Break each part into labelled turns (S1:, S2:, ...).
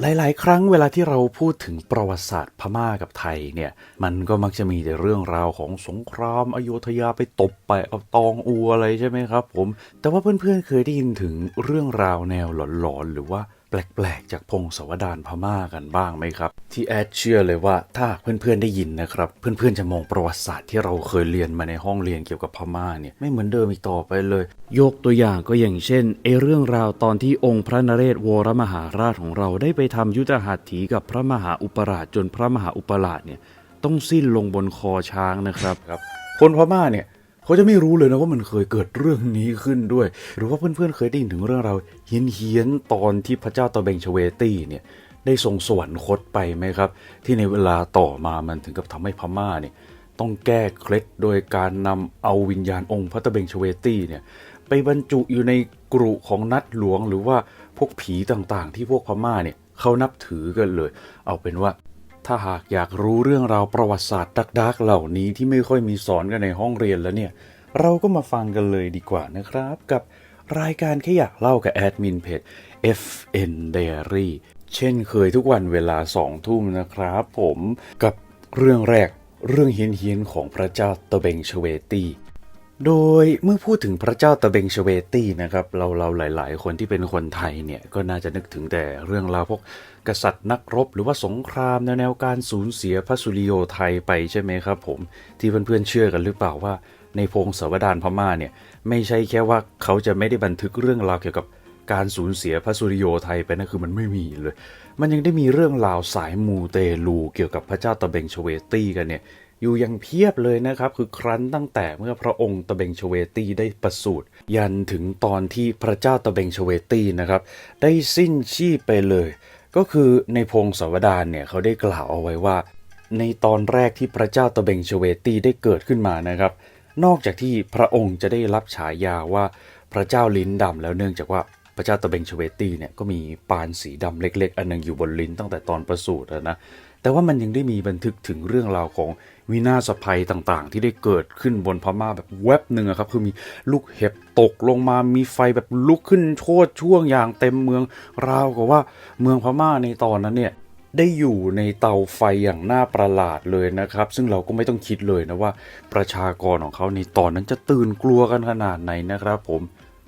S1: หลาย ๆ ครั้งเวลาที่เราพูดถึงประวัติศาสตร์พม่ากับไทยเนี่ย มันก็มักจะมีแต่เรื่องราวของสงครามอโยธยาไปตบไปเอาตองอูอะไรใช่ไหมครับผม แต่ว่าเพื่อน ๆ เคยได้ยินถึงเรื่องราวแนวหลอน ๆ หรือว่า แปลกๆ จากพงศาวดารพม่ากันบ้างไหมครับ ที่แอดเชื่อเลยว่าถ้าเพื่อนๆได้ยินนะครับ เพื่อนๆจะมองประวัติศาสตร์ที่เราเคยเรียนมาในห้องเรียนเกี่ยวกับพม่าเนี่ยไม่เหมือนเดิมอีกต่อไปเลย
S2: ยกตัวอย่างก็อย่างเช่นไอเรื่องราวตอนที่องค์พระนเรศวรมหาราชของเราได้ไปทำยุทธหัตถีกับพระมหาอุปราชจนพระมหาอุปราชเนี่ยต้องสิ้นลงบนคอช้างนะครับ
S1: ครับคนพม่าเนี่ย เขาจะไม่รู้เลยนะว่ามันเคยเกิดเรื่องนี้ขึ้นด้วย หรือว่าเพื่อนๆเคยได้ยินถึงเรื่องราวเฮี้ยนๆตอนที่พระเจ้าตะเบงชเวตี้เนี่ยได้ทรงสวรรคตไปไหมครับ ที่ในเวลาต่อมามันถึงกับทำให้พม่าเนี่ยต้องแก้เคล็ดโดยการนำเอาวิญญาณองค์พระตะเบงชเวตี้เนี่ยไปบรรจุอยู่ในกรุของนัดหลวงหรือว่าพวกผีต่างๆ ที่พวกพม่าเนี่ยเขานับถือกันเลย เอาเป็นว่า ถ้าหากอยากรู้เรื่องราวประวัติศาสตร์ดักๆเหล่านี้ที่ไม่ค่อยมีสอนกันในห้องเรียนแล้วเนี่ย เราก็มาฟังกันเลยดีกว่านะครับ กับรายการแค่อยากเล่ากับแอดมินเพจ FN Diary เช่นเคยทุกวันเวลาสองทุ่มนะครับผมกับเรื่องแรกเรื่องเฮี้ยนๆของพระเจ้าตะเบงชเวตี โดยเมื่อพูดถึงพระเจ้าตะเบงชเวตี้นะครับ เราเราหลาย ๆ คนที่เป็นคนไทยเนี่ยก็น่าจะนึกถึงแต่เรื่องราวพวกกษัตริย์นักรบ หรือว่าสงครามแนวแนวการสูญเสียพระสุริโยไทยไปใช่ไหมครับผมที่เพื่อนๆเชื่อกันหรือเปล่าว่า ในพงศาวดารพม่าเนี่ยไม่ใช่แค่ว่าเขาจะไม่ได้บันทึกเรื่องราวเกี่ยวกับการสูญเสียพระสุริโยไทยไปนะคือมันไม่มีเลย มันยังได้มีเรื่องราวสายมูเตลูเกี่ยวกับพระเจ้าตะเบงชเวตี้กันเนี่ย อยู่ยังเพียบเลยนะครับ คือครั้นตั้งแต่เมื่อพระองค์ตะเบงชเวตีได้ประสูติยันถึงตอนที่พระเจ้าตะเบงชเวตีนะครับ ได้สิ้นชีพไปเลย ก็คือในพงศาวดารเนี่ยเขาได้กล่าวเอาไว้ว่า ในตอนแรกที่พระเจ้าตะเบงชเวตีได้เกิดขึ้นมานะครับ นอกจากที่พระองค์จะได้รับฉายาว่าพระเจ้าลิ้นดำแล้วเนื่องจากว่าพระเจ้าตะเบงชเวตีเนี่ยก็มีปานสีดำเล็ก ๆ อันหนึงอยู่บนลิ้นตั้งแต่ตอนประสูติแล้วนะแต่ว่ามันยังได้มีบันทึกถึงเรื่องราวของ วินาศภัยต่างๆ ที่ได้เกิดขึ้นบนพม่าแบบแวบหนึ่งครับคือมีลูกเห็บตกลงมามีไฟแบบลุกขึ้นโชดช่วงอย่างเต็มเมืองราวกับว่าเมืองพม่าในตอนนั้นเนี่ยได้อยู่ในเตาไฟอย่างน่าประหลาดเลยนะครับ ซึ่งเราก็ไม่ต้องคิดเลยนะว่าประชากรของเขาในตอนนั้นจะตื่นกลัวกันขนาดไหนนะครับผม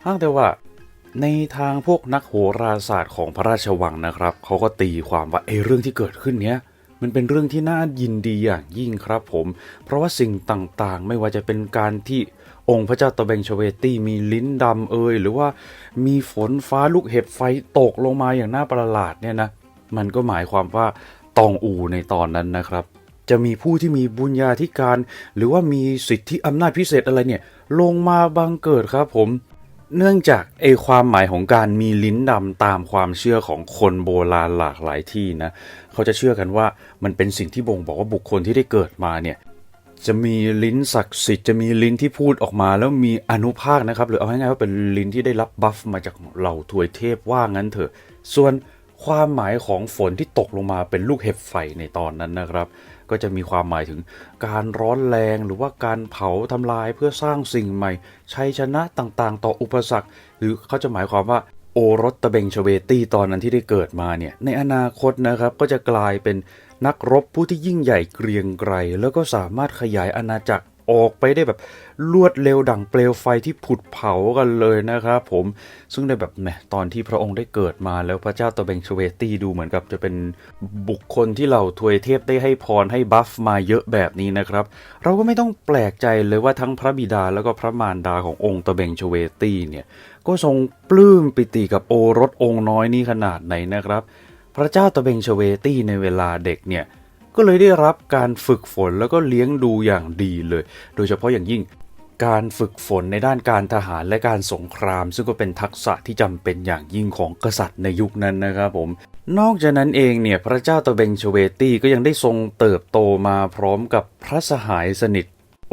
S1: ห้างแต่ว่าในทางพวกนักโหราศาสตร์ของพระราชวังนะครับ เขาก็ตีความว่าไอ้เรื่องที่เกิดขึ้นเนี้ย มันเป็นเรื่องที่น่ายินดีอย่างยิ่งครับผม เพราะว่าสิ่งต่างๆ ไม่ว่าจะเป็นการที่องค์พระเจ้าตะเบงชเวตี้มีลิ้นดำเอ่ยหรือว่ามีฝนฟ้าลูกเห็บไฟตกลงมาอย่างน่าประหลาดเนี่ยนะมันก็หมายความว่าตองอูในตอนนั้นนะครับ จะมีผู้ที่มีบุญญาธิการ หรือว่ามีสิทธิอำนาจพิเศษอะไรเนี่ย ลงมาบังเกิดครับผม เนื่องจากไอความหมายของการมีลิ้นดำตามความเชื่อของคนโบราณหลากหลายที่นะเขาจะเชื่อกันว่ามันเป็นสิ่งที่บ่งบอกว่าบุคคลที่ได้เกิดมาเนี่ยจะมีลิ้นศักดิ์สิทธิ์จะมีลิ้นที่พูดออกมา แล้วมีอนุภาคนะครับ หรือเอาง่ายๆว่าเป็นลิ้นที่ได้รับบัฟมาจากเหล่าทวยเทพว่างั้นเถอะ ส่วนความหมายของฝนที่ตกลงมาเป็นลูกเห็บไฟในตอนนั้นนะครับ ก็จะมีความหมายถึงการร้อนแรงหรือว่าการเผาทำลายเพื่อสร้างสิ่งใหม่ ชัยชนะต่างๆ ต่ออุปสรรค หรือเขาจะหมายความว่าโอรสตะเบงชเวตี้ตอนนั้นที่ได้เกิดมาเนี่ยในอนาคตนะครับก็จะกลายเป็นนักรบผู้ที่ยิ่งใหญ่เกรียงไกรแล้วก็สามารถขยายอาณาจักร ออกไปได้แบบรวดเร็วดั่งเปลวไฟที่ผุดเผากันเลยนะครับผมซึ่งในแบบแหมตอนที่พระองค์ได้เกิดมาแล้วพระเจ้าตะเบงชเวตี้ดูเหมือนกับจะเป็นบุคคลที่เหล่าทวยเทพได้ให้พรให้บัฟมาเยอะแบบนี้นะครับ เราก็ไม่ต้องแปลกใจเลยว่าทั้งพระบิดาแล้วก็พระมารดาขององค์ตะเบงชเวตี้เนี่ยก็ทรงปลื้มปิติกับโอรสองค์น้อยนี้ขนาดไหนนะครับ พระเจ้าตะเบงชเวตี้ในเวลาเด็กเนี่ย ก็เลยได้รับการฝึกฝนแล้วก็เลี้ยงดูอย่างดีเลย โดยเฉพาะอย่างยิ่งการฝึกฝนในด้านการทหารและการสงคราม ซึ่งก็เป็นทักษะที่จำเป็นอย่างยิ่งของกษัตริย์ในยุคนั้นนะครับผม นอกจากนั้นเองเนี่ยพระเจ้าตะเบงชเวตี้ก็ยังได้ทรงเติบโตมาพร้อมกับพระสหายสนิท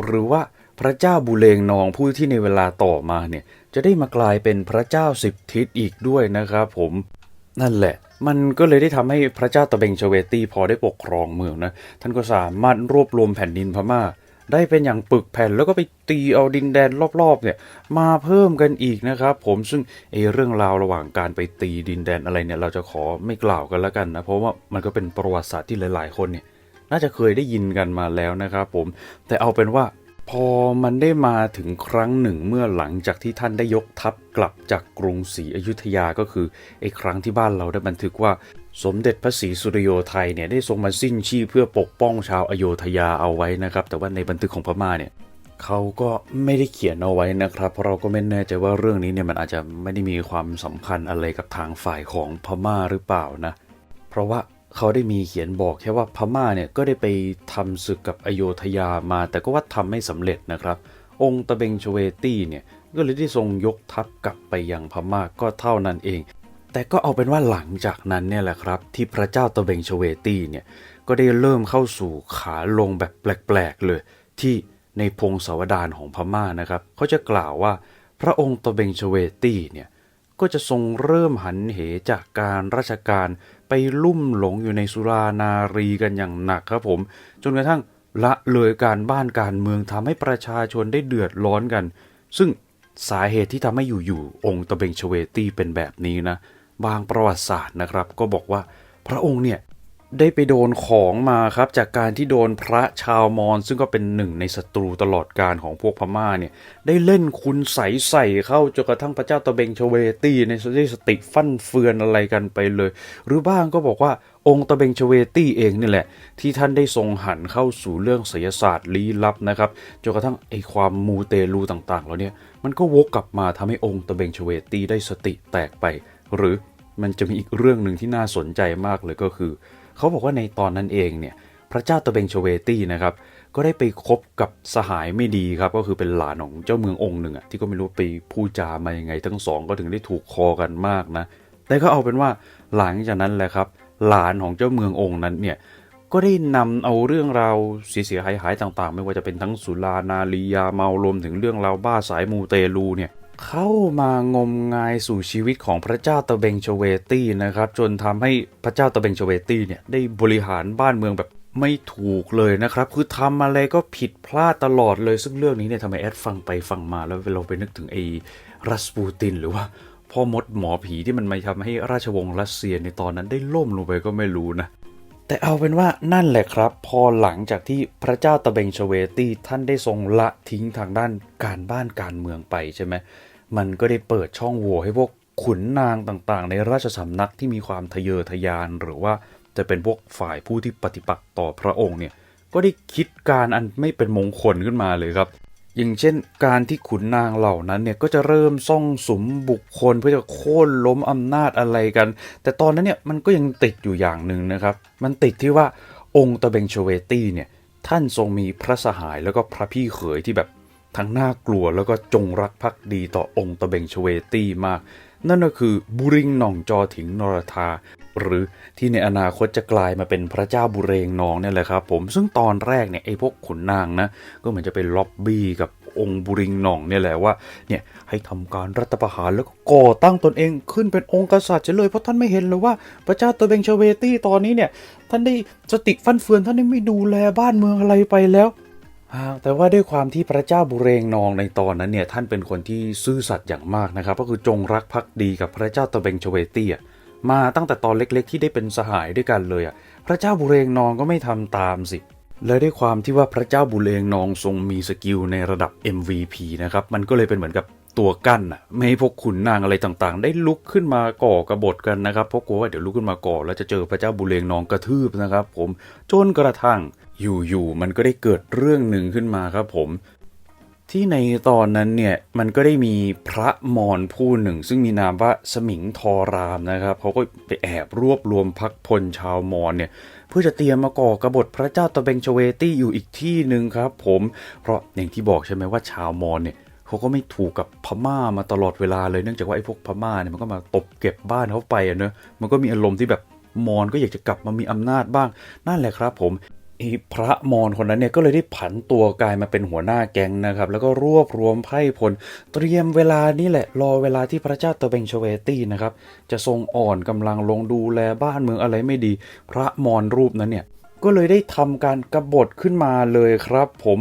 S1: หรือว่าพระเจ้าบุเลงนองผู้ที่ในเวลาต่อมาเนี่ยจะได้มากลายเป็นพระเจ้าสิบทิศอีกด้วยนะครับผมนั่นแหละ มันก็เลยได้ทำให้พระเจ้าตะเบงชเวตี้พอได้ปกครองเมืองนะ ท่านก็สามารถรวบรวมแผ่นดินพม่า ได้เป็นอย่างปึกแผ่นแล้วก็ไปตีเอาดินแดนรอบๆเนี่ยมาเพิ่มกันอีกนะครับผมซึ่งไอเรื่องราวระหว่างการไปตีดินแดนอะไรเนี่ยเราจะขอไม่กล่าวกันแล้วกันนะเพราะว่ามันก็เป็นประวัติศาสตร์ที่หลาย ๆ คนเนี่ยน่าจะเคยได้ยินกันมาแล้วนะครับผมแต่เอาเป็นว่า พอมันได้มาถึงครั้งหนึ่งเมื่อหลังจากที่ท่านได้ยกทัพกลับจากกรุงศรีอยุธยาก็คือไอ้ครั้งที่บ้านเราได้บันทึกว่าสมเด็จพระศรีสุริโยไทยเนี่ยได้ทรงมาสิ้นชีพเพื่อปกป้องชาวอโยธยาเอาไว้นะครับ แต่ว่าในบันทึกของพม่าเนี่ยเขาก็ไม่ได้เขียนเอาไว้นะครับ เพราะเราก็ไม่แน่ใจว่าเรื่องนี้เนี่ยมันอาจจะไม่ได้มีความสำคัญอะไรกับทางฝ่ายของพม่าหรือเปล่านะ เพราะว่า เขาได้มีเขียนบอกแค่ว่าพม่าเนี่ยก็ได้ไปทำศึกกับอโยธยามาแต่ก็ว่าทำไม่สำเร็จนะครับ องค์ตะเบงชเวตี้เนี่ยก็เลยได้ทรงยกทัพกลับไปยังพม่าก็เท่านั้นเอง แต่ก็เอาเป็นว่าหลังจากนั้นเนี่ยแหละครับ ที่พระเจ้าตะเบงชเวตี้เนี่ยก็ได้เริ่มเข้าสู่ขาลงแบบแปลกๆเลย ที่ในพงศาวดารของพม่านะครับเขาจะกล่าวว่าพระองค์ตะเบงชเวตี้เนี่ย ก็จะทรงเริ่มหันเหจากการราชการไปลุ่มหลงอยู่ในสุรานารีกันอย่างหนักครับผม จนกระทั่งละเลยการบ้านการเมืองทำให้ประชาชนได้เดือดร้อนกัน ซึ่งสาเหตุที่ทำให้อยู่ๆองค์ตะเบงชเวตีเป็นแบบนี้นะ บางประวัติศาสตร์นะครับ ก็บอกว่าพระองค์เนี่ย ได้ไปโดนของมาครับ จากการที่โดนพระชาวมอญซึ่งก็เป็นหนึ่งในศัตรูตลอดการของพวกพม่าเนี่ย ได้เล่นคุณใสใส่เข้าจนกระทั่งพระเจ้าตะเบงชเวตีในได้สติฟั่นเฟือนอะไรกันไปเลย หรือบ้างก็บอกว่าองค์ตะเบงชเวตี้เองนี่แหละ ที่ท่านได้ทรงหันเข้าสู่เรื่องไสยศาสตร์ลี้ลับนะครับจนกระทั่งไอความมูเตลูต่างๆแล้วเนี่ยมันก็วกกลับมาทำให้องค์ตะเบงชเวตี้ได้สติแตกไป หรือมันจะมีอีกเรื่องหนึ่งที่น่าสนใจมากเลยก็คือ เขาบอกว่าในตอนนั้นเองเนี่ยพระเจ้าตะเบงชเวตี้นะครับก็ได้ไปคบกับสหายไม่ดีครับ ก็คือเป็นหลานของเจ้าเมืององค์หนึ่งอะที่ก็ไม่รู้ไปพูดจามายังไง ทั้งสองก็ถึงได้ถูกคอกันมากนะแต่ก็เอาเป็นว่าหลังจากนั้นแหละครับหลานของเจ้าเมืององค์นั้นเนี่ยก็ได้นำเอาเรื่องราวเสียหายหายๆต่างๆ ไม่ว่าจะเป็นทั้งสุรานารียาเมารวมถึงเรื่องราวบ้าสายมูเตลูเนี่ย เข้ามางมงายสู่ชีวิตของพระเจ้าตะเบงชเวตี้นะครับ จนทำให้พระเจ้าตะเบงชเวตี้เนี่ยได้บริหารบ้านเมืองแบบไม่ถูกเลยนะครับ คือทำอะไรก็ผิดพลาดตลอดเลย ซึ่งเรื่องนี้เนี่ยทำไมแอดฟังไปฟังมาแล้วเราไปนึกถึงไอ้รัสปูตินหรือว่าพ่อมดหมอผีที่มันมาทำให้ราชวงศ์รัสเซียในตอนนั้นได้ล่มลงไปก็ไม่รู้นะ แต่เอาเป็นว่านั่นแหละครับ พอหลังจากที่พระเจ้าตะเบงชเวตี้ท่านได้ทรงละทิ้งทางด้านการบ้านการเมืองไปใช่ไหมมันก็ได้เปิดช่องโหว่ให้พวกขุนนางต่างๆ ในราชสำนักที่มีความทะเยอทะยานหรือว่าจะเป็นพวกฝ่ายผู้ที่ปฏิปักษ์ต่อพระองค์เนี่ยก็ได้คิดการอันไม่เป็นมงคลขึ้นมาเลยครับ อย่างเช่นการที่ขุนนางเหล่านั้นเนี่ยก็จะเริ่มซ่องสมบุคคลเพื่อจะโค่นล้มอำนาจอะไรกัน แต่ตอนนั้นเนี่ยมันก็ยังติดอยู่อย่างหนึ่งนะครับ มันติดที่ว่าองค์ตะเบงชเวตี้เนี่ยท่านทรงมีพระสหายแล้วก็พระพี่เขยที่แบบทั้งน่ากลัวแล้วก็จงรักภักดีต่อองค์ตะเบงชเวตี้มาก นั่นก็คือบุริงหน่องจอถิงนรธา หรือที่ในอนาคตจะกลายมาเป็นพระเจ้าบุเรงนองเนี่ยแหละครับผมซึ่งตอนแรกเนี่ยไอ้พวกขุนนางนะก็เหมือนจะเป็นล็อบบี้กับองค์บุริงหน่องเนี่ยแหละว่าเนี่ยให้ทำการรัฐประหารแล้วก็ก่อตั้งตนเองขึ้นเป็นองค์กษัตริย์เฉยเลยเพราะท่านไม่เห็นเลยว่าพระเจ้าตะเบงชเวตี้ตอนนี้เนี่ยท่านได้สติฟั่นเฟือนท่านได้ไม่ดูแลบ้านเมืองอะไรไปแล้วอ่าแต่ว่าด้วยความที่พระเจ้าบุเรงนองในตอนนั้นเนี่ยท่านเป็นคนที่ซื่อสัตย์อย่างมากนะครับ ก็คือจงรักภักดีกับพระเจ้าตะเบงชเวตี้อะ มาตั้งแต่ตอนเล็กๆ ที่ได้เป็นสหายด้วยกันเลยอะพระเจ้าบุเรงนองก็ไม่ทำตามสิ และด้วยความที่ว่าพระเจ้าบุเรงนองทรงมีสกิลในระดับ MVP นะครับมันก็เลยเป็นเหมือนกับตัวกั้นอะไม่ให้พวกขุนนางอะไรต่างๆ ได้ลุกขึ้นมาก่อกระบฏกันนะครับเพราะกลัวว่าเดี๋ยวลุกขึ้นมาก่อ แล้วจะเจอพระเจ้าบุเรงนองกระทืบนะครับ ผมจนกระทั่งอยู่ๆมันก็ได้เกิดเรื่องหนึ่งขึ้นมาครับผม ที่ในตอนนั้นเนี่ยมันก็ได้มีพระมอญผู้หนึ่ง ซึ่งมีนามว่าสมิงทอรามนะครับเขาก็ไปแอบรวบรวมพักพลชาวมอญเนี่ยเพื่อจะเตรียมมาก่อกบฏพระเจ้าตะเบงชเวตี้อยู่อีกที่หนึ่งครับ ผมเพราะอย่างที่บอกใช่ไหมว่าชาวมอญเนี่ยเขาก็ไม่ถูกกับพม่ามาตลอดเวลาเลยเนื่องจากว่าไอ้พวกพม่าเนี่ยมันก็มาตบเก็บบ้านเขาไปอะเนอะมันก็มีอารมณ์ที่แบบมอญก็อยากจะกลับมามีอำนาจบ้างนั่นแหละครับ ผม พระมอญคนนั้นเนี่ยก็เลยได้ผันตัวกลายมาเป็นหัวหน้าแก๊งนะครับ แล้วก็รวบรวมไพ่พลเตรียมเวลานี่แหละ รอเวลาที่พระเจ้าตะเบงชเวตี้นะครับ จะทรงอ่อนกำลังลงดูแลบ้านเมืองอะไรไม่ดี พระมอญรูปนั้นเนี่ยก็เลยได้ทำการกบฏขึ้นมาเลยครับผม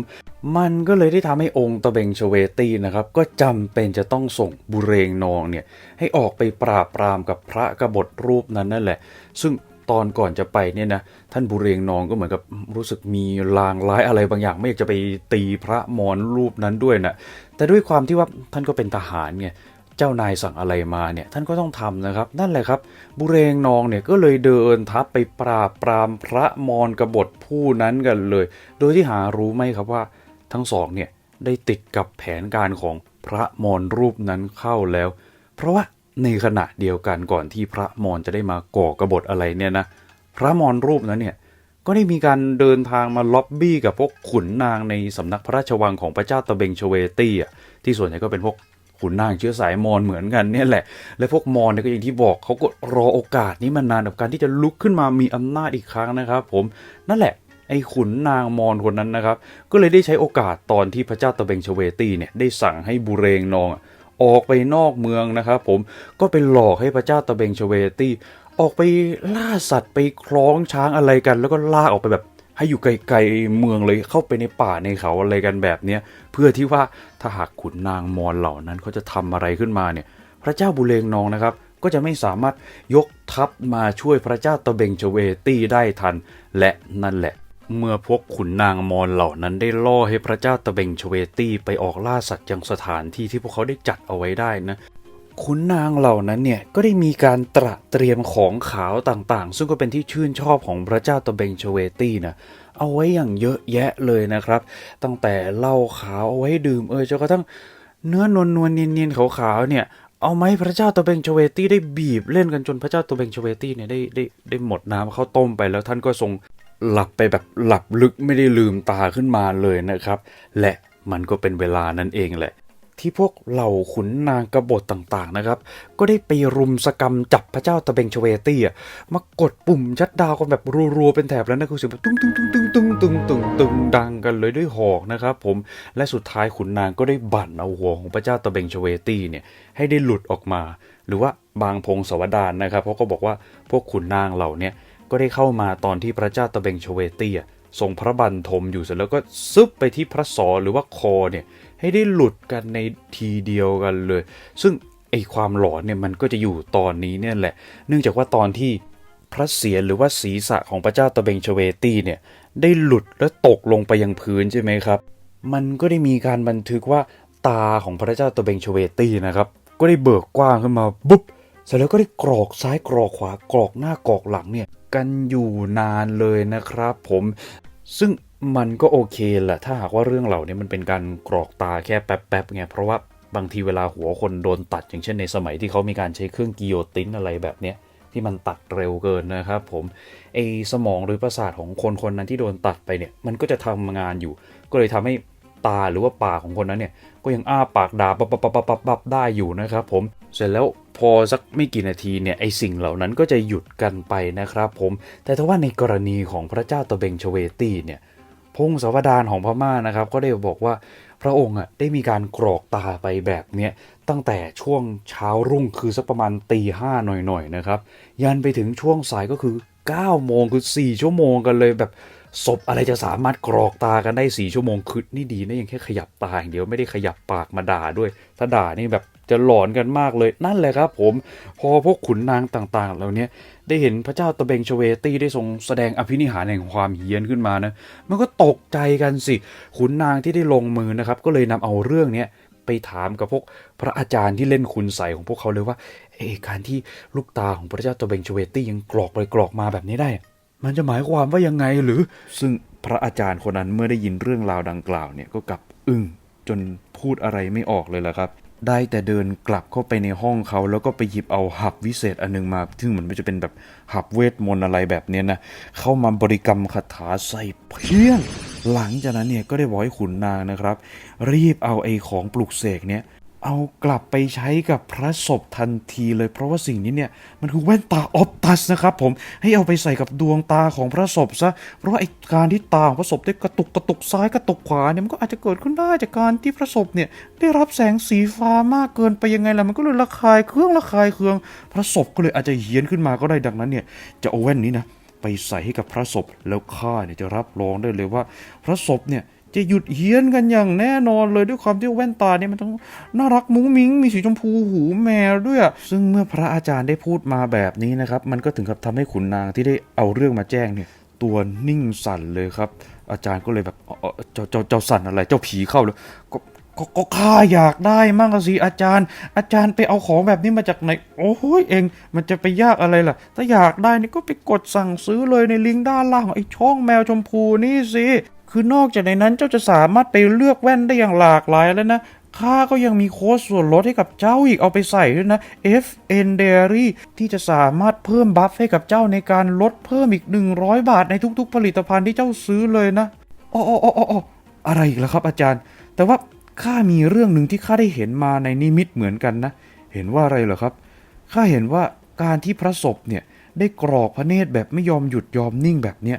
S1: มันก็เลยได้ทำให้องค์ตะเบงชเวตีนะครับ ก็จำเป็นจะต้องส่งบุเรงนองเนี่ยให้ออกไปปราบปรามกับพระกบฏรูปนั้นนั่นแหละ ซึ่ง ตอนก่อนจะไปเนี่ยนะท่านบุเรงนองก็เหมือนกับรู้สึกมีลางร้ายอะไรบางอย่าง ไม่อยากจะไปตีพระมอนรูปนั้นด้วยนะแต่ด้วยความที่ว่าท่านก็เป็นทหารไงเจ้านายสั่งอะไรมาเนี่ยท่านก็ต้องทำนะครับ นั่นแหละครับ บุเรงนองเนี่ยก็เลยเดินทัพไปปราบปรามพระมอนกบฏผู้นั้นกันเลย โดยที่หารู้ไหมครับว่าทั้งสองเนี่ยได้ติดกับแผนการของพระมอนรูปนั้นเข้าแล้ว เพราะว่า ในขณะเดียวกันก่อนที่พระมอนจะได้มาก่อกบฏอะไรเนี่ยนะพระมอนรูปนั้นเนี่ยก็ได้มีการเดินทางมาล็อบบี้กับพวกขุนนางในสำนักพระราชวังของพระเจ้าตะเบงชเวตี้อะที่ส่วนใหญ่ก็เป็นพวกขุนนางเชื้อสายมอญเหมือนกันเนี่ยแหละ และพวกมอญเนี่ยก็อย่างที่บอกเขาก็รอโอกาสนี้มานานกับการที่จะลุกขึ้นมามีอำนาจอีกครั้งนะครับ ผมนั่นแหละไอ้ขุนนางมอญคนนั้นนะครับ ก็เลยได้ใช้โอกาสตอนที่พระเจ้าตะเบงชเวตี้เนี่ยได้สั่งให้บุเรงนอง ออกไปนอกเมืองนะครับผมก็ไปหลอกให้พระเจ้าตะเบงชเวตี้ออกไปล่าสัตว์ไปคล้องช้างอะไรกัน แล้วก็ลากออกไปแบบให้อยู่ไกลๆเมืองเลยเข้าไปในป่าในเขาอะไรกันแบบเนี้ยเพื่อที่ว่าถ้าหากขุนนางมอญเหล่านั้นเขาจะทำอะไรขึ้นมาเนี่ย พระเจ้าบุเรงนองนะครับ ก็จะไม่สามารถยกทัพมาช่วยพระเจ้าตะเบงชเวตี้ได้ทัน และนั่นแหละ เมื่อพวกขุนนางมอญเหล่านั้นได้ล่อให้พระเจ้าตะเบงชเวตี้ไปออกล่าสัตว์ยังสถานที่ที่พวกเขาได้จัดเอาไว้ได้นะขุนนางเหล่านั้นเนี่ยก็ได้มีการตระเตรียมของขาวต่างๆ ซึ่งก็เป็นที่ชื่นชอบของพระเจ้าตะเบงชเวตี้นะเอาไว้อย่างเยอะแยะเลยนะครับ ตั้งแต่เหล้าขาวเอาไว้ดื่มเอยจนกระทั่งเนื้อนวลนวลเนียนๆขาวๆเนี่ยเอาไหมพระเจ้าตะเบงชเวตี้ได้บีบเล่นกันจนพระเจ้าตะเบงชเวตี้เนี่ยได้ได้ได้หมดน้ำเข้าต้มไปแล้วท่านก็ทรง หลับไปแบบหลับลึกไม่ได้ลืมตาขึ้นมาเลยนะครับ และมันก็เป็นเวลานั้นเองแหละ ที่พวกเหล่าขุนนางกบฏต่างๆนะครับ ก็ได้ไปรุมสกรรมจับพระเจ้าตะเบงชเวตี้อะมากดปุ่มชัดดาวกันแบบรัวๆเป็นแถบแล้วนะคือเสียงแบบตุ้งตุ้งตุ้งตุ้งตุ้งตุ้งตุ้งตุ้งดังกันเลยด้วยหอกนะครับผมและสุดท้ายขุนนางก็ได้บั่นเอาหัวของพระเจ้าตะเบงชเวตี้เนี่ยให้ได้หลุดออกมา หรือว่าบางพงศวดารนะครับเขาก็บอกว่าพวกขุนนางเหล่าเนี้ ก็ได้เข้ามาตอนที่พระเจ้าตะเบงชเวตี้อะทรงพระบันทมอยู่เสร็จแล้วก็ซึบไปที่พระศรหรือว่าคอเนี่ยให้ได้หลุดกันในทีเดียวกันเลย ซึ่งไอความหลอนเนี่ยมันก็จะอยู่ตอนนี้เนี่ยแหละ เนื่องจากว่าตอนที่พระเศียรหรือว่าศีรษะของพระเจ้าตะเบงชเวตีเนี่ยได้หลุดและตกลงไปยังพื้นใช่ไหมครับ มันก็ได้มีการบันทึกว่าตาของพระเจ้าตะเบงชเวตีนะครับก็ได้เบิกกว้างขึ้นมาบุ๊บ เสร็จแล้วก็ได้กรอกซ้ายกรอกขวากรอกหน้ากรอกหลังเนี่ยกันอยู่นานเลยนะครับผมซึ่งมันก็โอเคแหละถ้าหากว่าเรื่องเหล่านี้มันเป็นการกรอกตาแค่แป๊บๆไงเพราะว่าบางทีเวลาหัวคนโดนตัดอย่างเช่นในสมัยที่เขามีการใช้เครื่องกิโยตินอะไรแบบเนี้ยที่มันตัดเร็วเกินนะครับผมไอสมองหรือประสาทของคนคนนั้นที่โดนตัดไปเนี่ยมันก็จะทำงานอยู่ ก็เลยทำให้ ตาหรือว่าปากของคนนั้นเนี่ยก็ยังอ้าปากด่าปับปับปับปับปับได้อยู่นะครับผมเสร็จแล้วพอสักไม่กี่นาทีเนี่ยไอสิ่งเหล่านั้นก็จะหยุดกันไปนะครับผมแต่ถ้าว่าในกรณีของพระเจ้าตะเบงชเวตีเนี่ยพงศาวดารของพม่านะครับก็ได้บอกว่าพระองค์อะได้มีการกรอกตาไปแบบเนี้ยตั้งแต่ช่วงเช้ารุ่งคือสักประมาณตีห้าหน่อยๆนะครับ ยันไปถึงช่วงสายก็คือ9โมงคือ 4 ชั่วโมงกันเลยแบบ ศพอะไรจะสามารถกรอกตากันได้4ชั่วโมงคือนี่ดีนะยังแค่ขยับตาอย่างเดียวไม่ได้ขยับปากมาด่าด้วย ถ้าด่านี่แบบจะหลอนกันมากเลยนั่นแหละครับ ผมพอพวกขุนนางต่างๆ เหล่านี้ได้เห็นพระเจ้าตะเบงชเวตี้ได้ทรงแสดงอภินิหารแห่งความเฮี้ยนขึ้นมานะ มันก็ตกใจกันสิขุนนางที่ได้ลงมือนะครับ ก็เลยนำเอาเรื่องเนี้ยไปถามกับพวกพระอาจารย์ที่เล่นคุณใสของพวกเขาเลยว่าเอการที่ลูกตาของพระเจ้าตะเบงชเวตี้ยังกรอกไปกรอกมาแบบนี้ได้ มันจะหมายความว่ายังไงหรือ ซึ่งพระอาจารย์คนนั้นเมื่อได้ยินเรื่องราวดังกล่าวเนี่ยก็กลับอึ้งจนพูดอะไรไม่ออกเลยละครับ ได้แต่เดินกลับเข้าไปในห้องเขา แล้วก็ไปหยิบเอาหับวิเศษอันนึงมา ซึ่งเหมือนมันจะเป็นแบบหับเวทมนต์อะไรแบบเนี้ยนะ เข้ามาบริกรรมคาถาใส่เพี้ยง หลังจากนั้นเนี่ยก็ได้บอกให้ขุนนางนะครับ รีบเอาไอ้ของปลุกเสกเนี่ย เอากลับไปใช้กับพระศพทันทีเลย เพราะว่าสิ่งนี้เนี่ยมันคือแว่นตาออปตัสนะครับผมให้เอาไปใส่กับดวงตาของพระศพซะเพราะว่าไอ้การที่ตาของพระศพได้กระตุกกระตุกซ้ายกระตุกขวาเนี่ยมันก็อาจจะเกิดขึ้นได้จากการที่พระศพเนี่ยได้รับแสงสีฟ้ามากเกินไปยังไงล่ะมันก็เลยระคายเครื่องระคายเครื่องพระศพก็เลยอาจจะเฮี้ยนขึ้นมาก็ได้ดังนั้นเนี่ยจะเอาแว่นนี้นะไปใส่ให้กับพระศพแล้วข้าเนี่ยจะรับรองได้เลยว่า พระศพเนี่ย
S2: จะหยุดเฮี้ยนกันอย่างแน่นอนเลยด้วยความที่แว่นตาเนี่ยมันต้องน่ารักมุ้งมิ้งมีสีชมพูหูแมวด้วย ซึ่งเมื่อพระอาจารย์ได้พูดมาแบบนี้นะครับ มันก็ถึงกับทำให้ขุนนางที่ได้เอาเรื่องมาแจ้งเนี่ย ตัวนิ่งสั่นเลยครับ อาจารย์ก็เลยแบบเจ้าเจ้าเจ้าสั่นอะไร เจ้าผีเข้าเลยก็ก็ก็ข้าอยากได้มั่งสิอาจารย์ อาจารย์ไปเอาของแบบนี้มาจากไหน โอ้ยเองมันจะไปยากอะไรล่ะ ถ้าอยากได้นี่ก็ไปกดสั่งซื้อเลยในลิงก์ด้านล่างของไอ้ช่องแมวชมพูนี่สิ คือนอกจากในนั้นเจ้าจะสามารถไปเลือกแว่นได้อย่างหลากหลายแล้วนะข้าก็ยังมีโค้ดส่วนลดให้กับเจ้าอีกเอาไปใส่ด้วยนะ FN Diary ที่จะสามารถเพิ่มบัฟให้กับเจ้าในการลดเพิ่มอีก 100 บาทในทุกๆ ผลิตภัณฑ์ที่เจ้าซื้อเลยนะอ๋ออ๋ออ๋ออะไรอีกล้วครับอาจารย์ แต่ว่าข้ามีเรื่องหนึ่งที่ข้าได้เห็นมาในนิมิตเหมือนกันนะ เห็นว่าอะไรเหรอครับข้าเห็นว่าการที่พระศพเนี่ยได้กรอกพระเนตรแบบไม่ยอมหยุดยอมนิ่งแบบเนี้ย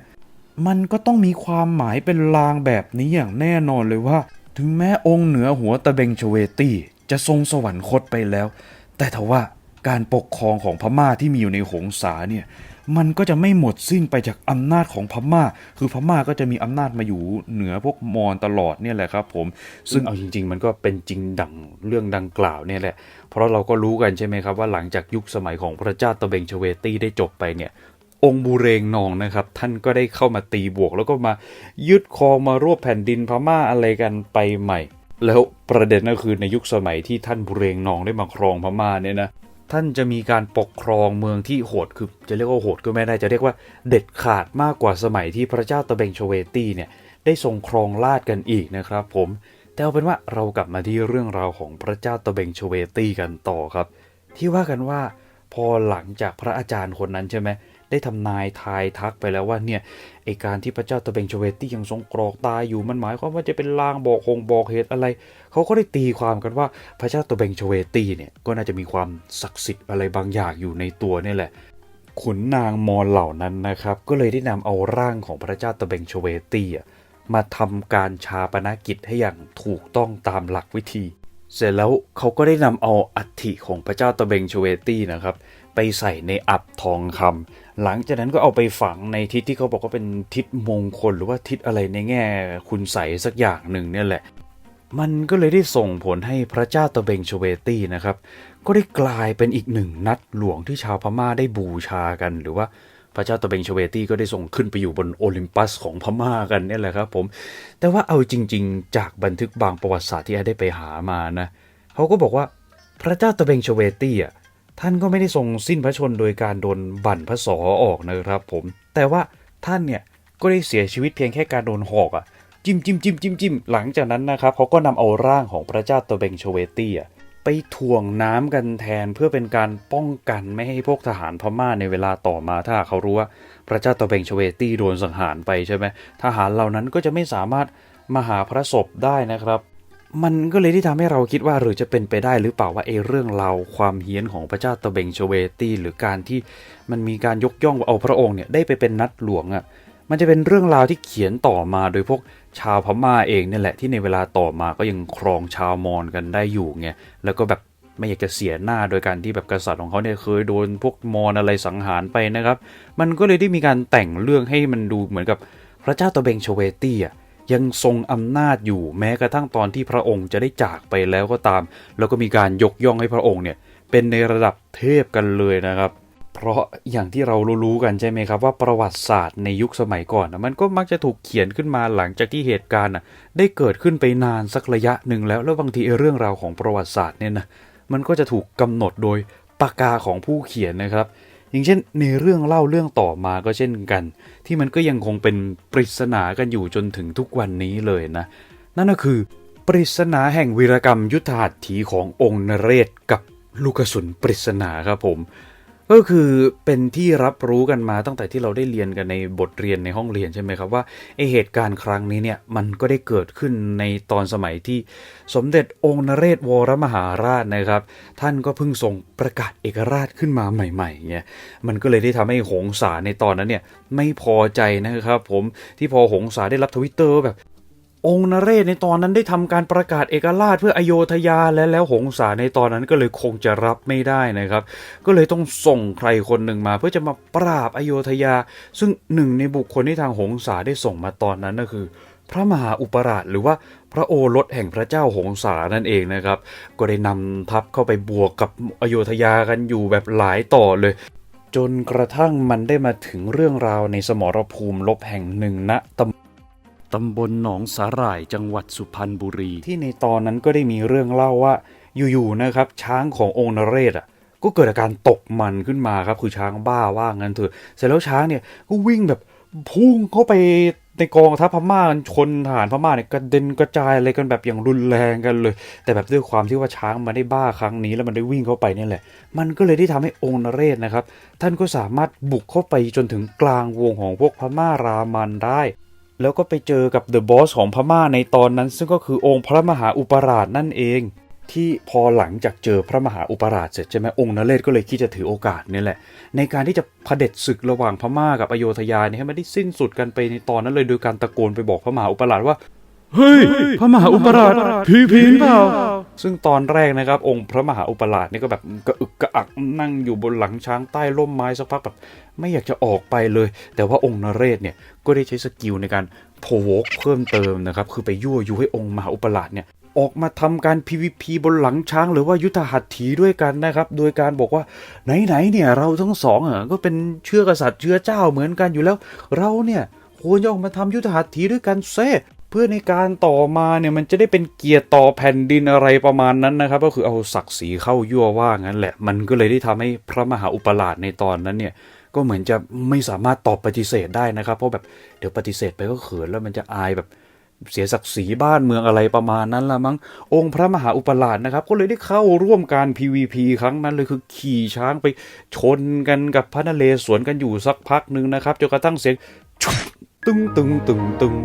S2: มันก็ต้องมีความหมายเป็นลางแบบนี้อย่างแน่นอนเลยว่า ถึงแม้องค์เหนือหัวตะเบงชเวตีจะทรงสวรรคตไปแล้ว แต่ทว่าการปกครองของพม่าที่มีอยู่ในหงสาเนี่ยมันก็จะไม่หมดสิ้นไปจากอำนาจของพม่า คือพม่าก็จะมีอำนาจมาอยู่เหนือพวกมอญตลอดเนี่ยแหละครับผม ซึ่งเอาจริง ๆ มันก็เป็นจริงดังเรื่องดังกล่าวเนี่ยแหละ เพราะเราก็รู้กันใช่ไหมครับว่าหลังจากยุคสมัยของพระเจ้าตะเบงชเวตี้ได้จบไปเนี่ย องค์บูเรงนองนะครับ ท่านก็ได้เข้ามาตีบวก แล้วก็มายึดครองมารวบแผ่นดินพม่าอะไรกันไปใหม่ แล้วประเด็นก็คือในยุคสมัยที่ท่านบูเรงนองได้มาครองพม่าเนี่ยนะท่านจะมีการปกครองเมืองที่โหดคือจะเรียกว่าโหดก็ไม่ได้จะเรียกว่าเด็ดขาดมากกว่าสมัยที่พระเจ้าตะเบงชเวตีเนี่ยได้ทรงครองราชกันอีกนะครับ ผมแต่เอาเป็นว่าเรากลับมาที่เรื่องราวของพระเจ้าตะเบงชเวตีกันต่อครับ ที่ว่ากันว่าพอหลังจากพระอาจารย์คนนั้นใช่ไหม ได้ทำนายทายทักไปแล้วว่าเนี่ยไอการที่พระเจ้าตะเบงชเวตี้ยังทรงกรอกตายอยู่มันหมายความว่าจะเป็นลางบอกคงบอกเหตุอะไร เขาก็ได้ตีความกันว่าพระเจ้าตะเบงชเวตี้เนี่ยก็น่าจะมีความศักดิ์สิทธิ์อะไรบางอย่างอยู่ในตัวนี่แหละขุนนางมอญเหล่านั้นนะครับ ก็เลยได้นำเอาร่างของพระเจ้าตะเบงชเวตี้มาทำการชาปนกิจให้อย่างถูกต้องตามหลักวิธี เสร็จแล้วเขาก็ได้นำเอาอัฐิของพระเจ้าตะเบงชเวตี้นะครับ ไปใส่ในอับทองคำ หลังจากนั้นก็เอาไปฝังในทิศที่เขาบอกว่าเป็นทิศมงคลหรือว่าทิศอะไรในแง่คุณใสสักอย่างหนึ่งเนี่ยแหละ มันก็เลยได้ส่งผลให้พระเจ้าตะเบงชเวตี้นะครับ ก็ได้กลายเป็นอีกหนึ่งนัดหลวงที่ชาวพม่าได้บูชากันหรือว่าพระเจ้าตะเบงชเวตี้ก็ได้ส่งขึ้นไปอยู่บนโอลิมปัสของพม่ากันเนี่ยแหละครับผม แต่ว่าเอาจริง ๆ จากบันทึกบางประวัติศาสตร์ที่ได้ไปหามานะเขาก็บอกว่าพระเจ้าตะเบงชเวตี้อะ ท่านก็ไม่ได้ทรงสิ้นพระชนโดยการโดนบั่นพระศอออกนะครับผม แต่ว่าท่านเนี่ยก็ได้เสียชีวิตเพียงแค่การโดนหอกอะจิ้มจิ้มจิ้มจิ้มจิ้มหลังจากนั้นนะครับเขาก็นำเอาร่างของพระเจ้าตะเบงโชเวตี้อะไปถ่วงน้ำกันแทนเพื่อเป็นการป้องกันไม่ให้พวกทหารพม่าในเวลาต่อมาถ้าเขารู้ว่าพระเจ้าตะเบงโชเวตี้โดนสังหารไปใช่ไหมทหารเหล่านั้นก็จะไม่สามารถมาหาพระศพได้นะครับ มันก็เลยที่ทำให้เราคิดว่าหรือจะเป็นไปได้หรือเปล่าว่าไอ้เรื่องราวความเฮี้ยนของพระเจ้าตะเบงชเวตี้หรือการที่มันมีการยกย่องว่าเอาพระองค์เนี่ยได้ไปเป็นนัดหลวงอะ่ะมันจะเป็นเรื่องราวที่เขียนต่อมาโดยพวกชาวพม่าเองเนี่ยแหละที่ในเวลาต่อมาก็ยังครองชาวมอญกันได้อยู่ไงแล้วก็แบบไม่อยากจะเสียหน้าโดยการที่แบบกษัตริย์ของเขาเนี่ยเคยโดนพวกมอญอะไรสังหารไปนะครับ มันก็เลยได้มีการแต่งเรื่องให้มันดูเหมือนกับพระเจ้าตะเบงชเวตี้อะ ยังทรงอำนาจอยู่แม้กระทั่งตอนที่พระองค์จะได้จากไปแล้วก็ตาม แล้วก็มีการยกย่องให้พระองค์เนี่ยเป็นในระดับเทพกันเลยนะครับ เพราะอย่างที่เรารู้ๆกันใช่ไหมครับว่าประวัติศาสตร์ในยุคสมัยก่อนมันก็มักจะถูกเขียนขึ้นมาหลังจากที่เหตุการณ์น่ะได้เกิดขึ้นไปนานสักระยะหนึ่งแล้วแล้วบางทีเรื่องราวของประวัติศาสตร์เนี่ยนะมันก็จะถูกกำหนดโดยปากกาของผู้เขียนนะครับ อย่างเช่นในเรื่องเล่าเรื่องต่อมาก็เช่นกัน ที่มันก็ยังคงเป็นปริศนากันอยู่จนถึงทุกวันนี้เลยนะ นั่นก็คือ ปริศนาแห่งวีรกรรมยุทธหัตถีขององค์นเรศกับลูกกระสุนปริศนาครับผม ก็คือเป็นที่รับรู้กันมาตั้งแต่ที่เราได้เรียนกันในบทเรียนในห้องเรียนใช่ไหมครับว่าไอเหตุการณ์ครั้งนี้เนี่ยมันก็ได้เกิดขึ้นในตอนสมัยที่สมเด็จองค์นเรศวรมหาราชนะครับ ท่านก็เพิ่งทรงประกาศเอกราชขึ้นมาใหม่ๆเงี้ยมันก็เลยได้ทำให้หงสาในตอนนั้นเนี่ยไม่พอใจนะครับ ผมที่พอหงสาได้รับทวิตเตอร์แบบ องค์นเรศในตอนนั้นได้ทำการประกาศเอกราชเพื่ออโยธยาและแล้วหงสาในตอนนั้นก็เลยคงจะรับไม่ได้นะครับ ก็เลยต้องส่งใครคนหนึ่งมา เพื่อจะมาปราบอโยธยา ซึ่งหนึ่งในบุคคลที่ทางหงสาได้ส่งมาตอนนั้นก็คือ
S1: พระมหาอุปราชหรือว่าพระโอรสแห่งพระเจ้าหงสานั่นเองนะครับ ก็ได้นำทัพเข้าไปบวกกับอโยธยากันอยู่แบบหลายต่อเลยจนกระทั่งมันได้มาถึงเรื่องราวในสมรภูมิลบแห่งหนึ่งณตำ
S2: ตำบลหนองสาหร่ายจังหวัดสุพรรณบุรี
S1: ที่ในตอนนั้นก็ได้มีเรื่องเล่าว่า อยู่ๆนะครับ ช้างขององค์นเรศอะก็เกิดอาการตกมันขึ้นมาครับ คือช้างบ้าว่างั้นเถอะเสร็จแล้วช้างเนี่ยก็วิ่งแบบพุ่งเข้าไปในกองทัพพม่าชนทหารพม่าเนี่ยกระเด็นกระจายอะไรกันแบบอย่างรุนแรงกันเลย แต่แบบด้วยความที่ว่าช้างมันได้บ้าครั้งนี้แล้วมันได้วิ่งเข้าไปนี่แหละ มันก็เลยได้ทำให้องค์นเรศนะครับ ท่านก็สามารถบุกเข้าไปจนถึงกลางวงของพวกพม่ารามันได้ แล้วก็ไปเจอกับเดอะบอสของพม่าในตอนนั้น ซึ่งก็คือองค์พระมหาอุปราชนั่นเอง ที่พอหลังจากเจอพระมหาอุปราชเสร็จใช่ไหมองค์นเรศก็เลยคิดจะถือโอกาสนี่แหละ ในการที่จะเผด็จศึกระหว่างพม่ากับอโยธยาเนี่ยให้มันได้สิ้นสุดกันไปในตอนนั้นเลยโดยการตะโกนไปบอกพระมหาอุปราชว่า
S2: เฮ้ย พระมหาอุปราชผีผีเปล่า
S1: ซึ่งตอนแรกนะครับ องค์พระมหาอุปราชนี่ก็แบบกระอึกกระอักนั่งอยู่บนหลังช้างใต้ร่มไม้สักพักแบบไม่อยากจะออกไปเลย แต่ว่าองค์นเรศเนี่ยก็ได้ใช้สกิลในการโผวกเพิ่มเติมนะครับ คือไปยั่วยุให้องค์มหาอุปราชเนี่ยออกมาทำการ PVP บนหลังช้างหรือว่ายุทธหัตถีด้วยกันนะครับ โดยการบอกว่าไหนๆเนี่ยเราทั้งสองอะก็เป็นเชื้อกษัตริย์เชื้อเจ้าเหมือนกันอยู่แล้ว เราเนี่ยควรจะออกมาทำยุทธหัตถีด้วยกันเซ เพื่อในการต่อมาเนี่ยมันจะได้เป็นเกียรติต่อแผ่นดินอะไรประมาณนั้นนะครับ ก็คือเอาศักดิ์ศรีเข้ายั่วว่างั้นแหละ มันก็เลยได้ทำให้พระมหาอุปราชในตอนนั้นเนี่ยก็เหมือนจะไม่สามารถตอบปฏิเสธได้นะครับ เพราะแบบเดี๋ยวปฏิเสธไปก็เขินแล้วมันจะอายแบบเสียศักดิ์ศรีบ้านเมืองอะไรประมาณนั้นละมั้งองค์พระมหาอุปราชนะครับ ก็เลยได้เข้าร่วมการ PVP ครั้งนั้นเลยคือขี่ช้างไปชนกันกับพระนเรศวรกันอยู่สักพักหนึ่งนะครับจนกระทั่งเสียงชุบตึงตึงตึงตง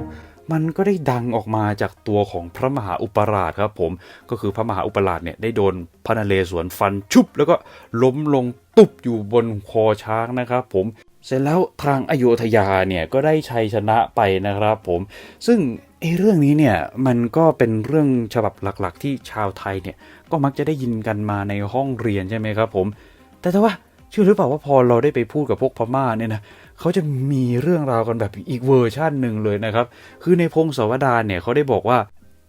S1: มันก็ได้ดังออกมาจากตัวของพระมหาอุปราชครับผมก็คือพระมหาอุปราชเนี่ยได้โดนพระนเรศวรฟันชุบ แล้วก็ล้มลงตุบอยู่บนคอช้างนะครับผมเสร็จแล้วทางอโยธยาเนี่ยก็ได้ชัยชนะไปนะครับผมซึ่งไอ้เรื่องนี้เนี่ยมันก็เป็นเรื่องฉบับหลักๆ ที่ชาวไทยเนี่ยก็มักจะได้ยินกันมาในห้องเรียนใช่ไหมครับผม แต่ถ้าว่า เชื่อหรือเปล่าว่าพอเราได้ไปพูดกับพวกพม่าเนี่ยนะเขาจะมีเรื่องราวกันแบบอีกเวอร์ชันหนึ่งเลยนะครับ คือในพงศาวดารเนี่ยเขาได้บอกว่า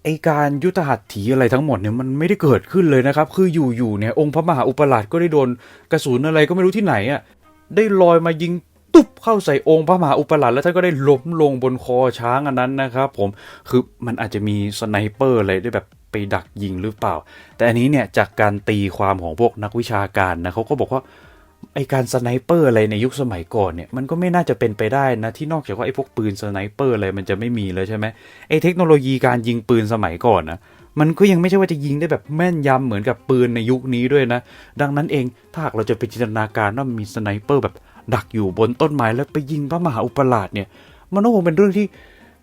S1: ไอการยุทธหัตถีอะไรทั้งหมดเนี่ยมันไม่ได้เกิดขึ้นเลยนะครับ คืออยู่ๆเนี่ยองค์พระมหาอุปราชก็ได้โดนกระสุนอะไรก็ไม่รู้ที่ไหนอะได้ลอยมายิงตุ๊บเข้าใส่องค์พระมหาอุปราชแล้วท่านก็ได้ล้มลงบนคอช้างอันนั้นนะครับ ผมคือมันอาจจะมีสไนเปอร์อะไรได้แบบไปดักยิงหรือเปล่า แต่อันนี้เนี่ยจากการตีความของพวกนักวิชาการนะเขาก็บอกว่า ไอการสไนเปอร์อะไรในยุคสมัยก่อนเนี่ยมันก็ไม่น่าจะเป็นไปได้นะที่นอกจากว่าไอพวกปืนสไนเปอร์อะไรมันจะไม่มีแล้วใช่ไหมไอเทคโนโลยีการยิงปืนสมัยก่อนนะมันก็ยังไม่ใช่ว่าจะยิงได้แบบแม่นยำเหมือนกับปืนในยุคนี้ด้วยนะ ดังนั้นเองถ้าหากเราจะไปจินตนาการว่ามีสไนเปอร์แบบดักอยู่บนต้นไม้แล้วไปยิงพระมหาอุปราชเนี่ย มันก็คงเป็นเรื่องที่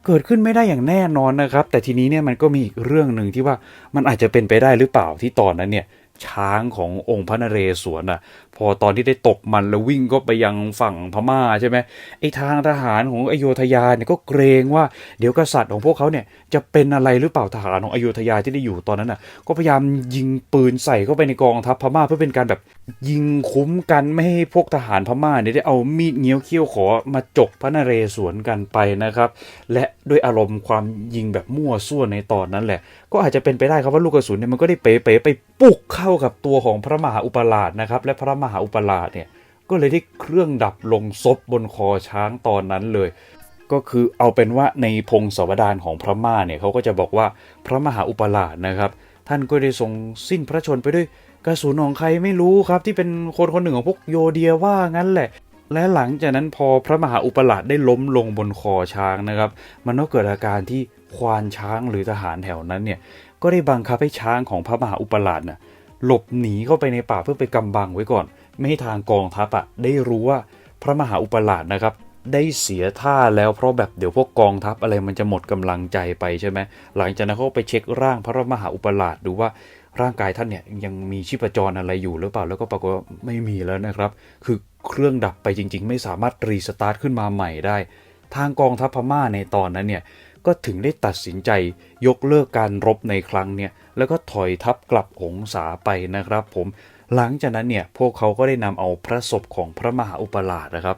S1: เกิดขึ้นไม่ได้อย่างแน่นอนนะครับ แต่ทีนี้เนี่ยมันก็มีอีกเรื่องหนึ่งที่ว่ามันอาจจะเป็นไปได้หรือเปล่าที่ตอนนั้นเนี่ยช้างขององค์พระนเรศวรอะ พอตอนที่ได้ตกมันแล้ววิ่งก็ไปยังฝั่งพม่าใช่ไหมไอ้ทางทหารของอโยธยาเนี่ยก็เกรงว่าเดี๋ยวกษัตริย์ของพวกเขาเนี่ยจะเป็นอะไรหรือเปล่าทหารของอโยธยาที่ได้อยู่ตอนนั้นอะ ก็พยายามยิงปืนใส่เข้าไปในกองทัพพม่าเพื่อเป็นการแบบยิงคุ้มกันไม่ให้พวกทหารพม่าเนี่ยได้เอามีดเงี้ยวเขี้ยวขอมาจกพระนเรศวรกันไปนะครับ และด้วยอารมณ์ความยิงแบบมั่วซั่วในตอนนั้นแหละ ก็อาจจะเป็นไปได้ครับว่าลูกกระสุนเนี่ยมันก็ได้เป๋ๆไปปุกเข้ากับตัวของพระมหาอุปราชนะครับ และพระมหาอุปราชเนี่ยก็เลยได้เครื่องดับลงซบบนคอช้างตอนนั้นเลย ก็คือเอาเป็นว่าในพงศาวดารของพระม่าเนี่ยเขาก็จะบอกว่าพระมหาอุปราชนะครับ ท่านก็ได้ทรงสิ้นพระชนไปด้วยกระสุนของใครไม่รู้ครับที่เป็นคนคนหนึ่งของพวกโยเดียว่างั้นแหละ และหลังจากนั้นพอพระมหาอุปราชได้ล้มลงบนคอช้างนะครับ มันก็เกิดอาการที่ควานช้างหรือทหารแถวนั้นเนี่ยก็ได้บังคับให้ช้างของพระมหาอุปราชน่ะหลบหนีเข้าไปในป่าเพื่อไปกำบังไว้ก่อน ไม่ให้ทางกองทัพอะได้รู้ว่าพระมหาอุปราชนะครับ ได้เสียท่าแล้วเพราะแบบเดี๋ยวพวกกองทัพอะไรมันจะหมดกำลังใจไปใช่ไหมหลังจากนั้นเขาก็ไปเช็คร่างพระมหาอุปราชดูว่าร่างกายท่านเนี่ยยังมีชีพจรอะไรอยู่หรือเปล่าแล้วก็ปรากฏว่าไม่มีแล้วนะครับ คือเครื่องดับไปจริง ๆ ไม่สามารถรีสตาร์ทขึ้นมาใหม่ได้ ทางกองทัพพม่าในตอนนั้นเนี่ยก็ถึงได้ตัดสินใจยกเลิกการรบในครั้งเนี่ยแล้วก็ถอยทัพกลับหงสาไปนะครับ ผมหลังจากนั้นเนี่ยพวกเขาก็ได้นำเอาพระศพของพระมหาอุปราชนะครับ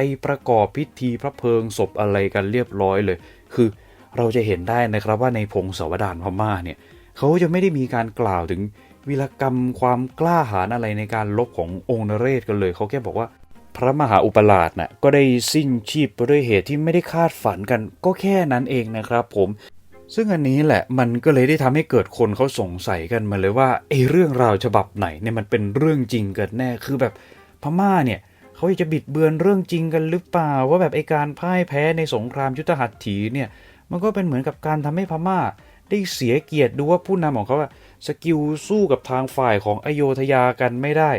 S1: ไปประกอบพิธีพระเพลิงศพอะไรกันเรียบร้อยเลย คือเราจะเห็นได้นะครับว่าในพงศาวดารพม่าเนี่ยเขาจะไม่ได้มีการกล่าวถึงวีรกรรมความกล้าหาญอะไรในการลบขององค์นเรศกันเลย เขาแค่บอกว่าพระมหาอุปราชน่ะก็ได้สิ้นชีพไปด้วยเหตุที่ไม่ได้คาดฝันกัน ก็แค่นั้นเองนะครับผมซึ่งอันนี้แหละมันก็เลยได้ทำให้เกิดคนเขาสงสัยกันมาเลยว่าไอ้เรื่องราวฉบับไหนเนี่ยมันเป็นเรื่องจริงเกันแน่คือแบบพม่าเนี่ย เขาอยากจะบิดเบือนเรื่องจริงกันหรือเปล่า ว่าแบบไอ้การพ่ายแพ้ในสงครามยุทธหัตถีเนี่ยมันก็เป็นเหมือนกับการทำให้พม่า ได้เสียเกียรติดูว่าผู้นำของเขาอะสกิลสู้กับทางฝ่ายของอโยธยากันไม่ได้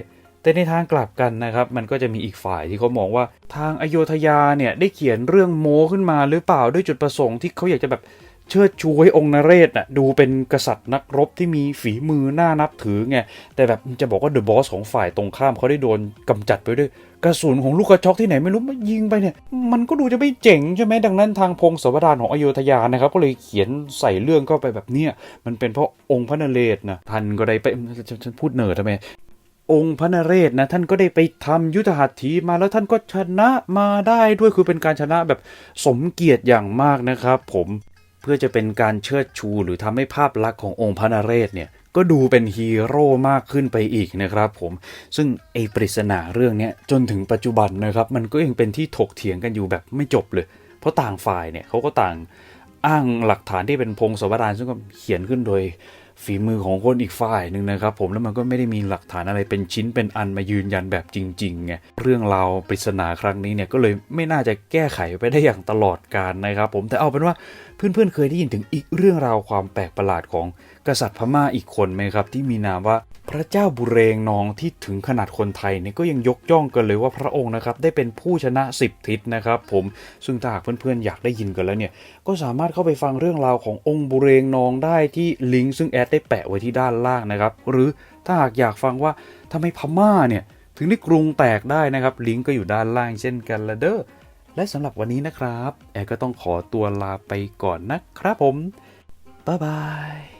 S1: แต่ในทางกลับกันนะครับ มันก็จะมีอีกฝ่ายที่เขามองว่าทางอโยธยาเนี่ยได้เขียนเรื่องโม้ขึ้นมาหรือเปล่าด้วยจุดประสงค์ที่เขาอยากจะแบบ เชิดชูให้องค์นเรศน่ะดูเป็นกษัตริย์นักรบที่มีฝีมือน่านับถือไง แต่แบบจะบอกว่าเดอะบอสของฝ่ายตรงข้ามเขาได้โดนกำจัดไปด้วยกระสุนของลูกกระจอกที่ไหนไม่รู้มายิงไปเนี่ย มันก็ดูจะไม่เจ๋งใช่ไหมดังนั้นทางพงศาวดารของอโยธยานะครับ ก็เลยเขียนใส่เรื่องเข้าไปแบบเนี้ยมันเป็นเพราะองค์พระนเรศนะท่านก็ได้ไปฉันพูดเนิร์ดทำไมองค์พระนเรศนะท่านก็ได้ไปทำยุทธหัตถีมาแล้วท่านก็ชนะมาได้ด้วยคือเป็นการชนะแบบสมเกียรติอย่างมากนะครับ ผม เพื่อจะเป็นการเชิดชูหรือทำให้ภาพลักษณ์ขององค์พระนเรศเนี่ยก็ดูเป็นฮีโร่มากขึ้นไปอีกนะครับผม ซึ่งไอ้ปริศนาเรื่องนี้จนถึงปัจจุบันนะครับ มันก็ยังเป็นที่ถกเถียงกันอยู่แบบไม่จบเลย เพราะต่างฝ่ายเนี่ยเขาก็ต่างอ้างหลักฐานที่เป็นพงศวดานซึ่งก็เขียนขึ้นโดย ฝีมือของคนอีกฝ่ายหนึ่งนะครับ ผมแล้วมันก็ไม่ได้มีหลักฐานอะไรเป็นชิ้นเป็นอันมายืนยันแบบจริงๆไงเรื่องราวปริศนาครั้งนี้เนี่ยก็เลยไม่น่าจะแก้ไขไปได้อย่างตลอดการนะครับ ผมแต่เอาเป็นว่าเพื่อนๆเคยได้ยินถึงอีกเรื่องราวความแปลกประหลาดของ กษัตริย์พม่าอีกคนไหมครับ ที่มีนามว่าพระเจ้าบุเรงนองที่ถึงขนาดคนไทยเนี่ยก็ยังยกย่องกันเลยว่าพระองค์นะครับได้เป็นผู้ชนะสิบทิศนะครับผมซึ่งถ้าหากเพื่อนๆอยากได้ยินกันแล้วเนี่ยก็สามารถเข้าไปฟังเรื่องราวขององค์บุเรงนองได้ที่ลิงก์ซึ่งแอดได้แปะไว้ที่ด้านล่างนะครับหรือถ้าหากอยากฟังว่าทำไมพม่าเนี่ยถึงได้กรุงแตกได้นะครับลิงก์ก็อยู่ด้านล่างเช่นกันละเด้อและสำหรับวันนี้นะครับ แอดก็ต้องขอตัวลาไปก่อนนะครับผม บ๊ายบาย